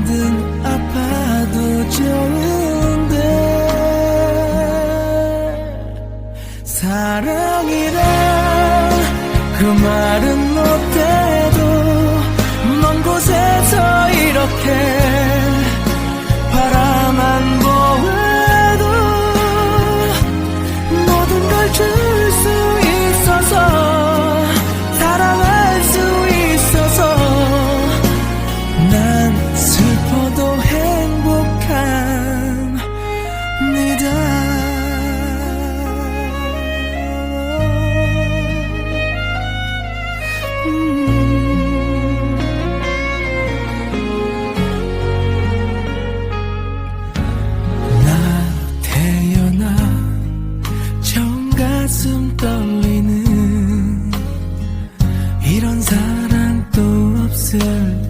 나든 아파도 좋은데 사랑이라 그 말은 못해도 먼 곳에서 이렇게 바라만 보아도 모든 걸주 turn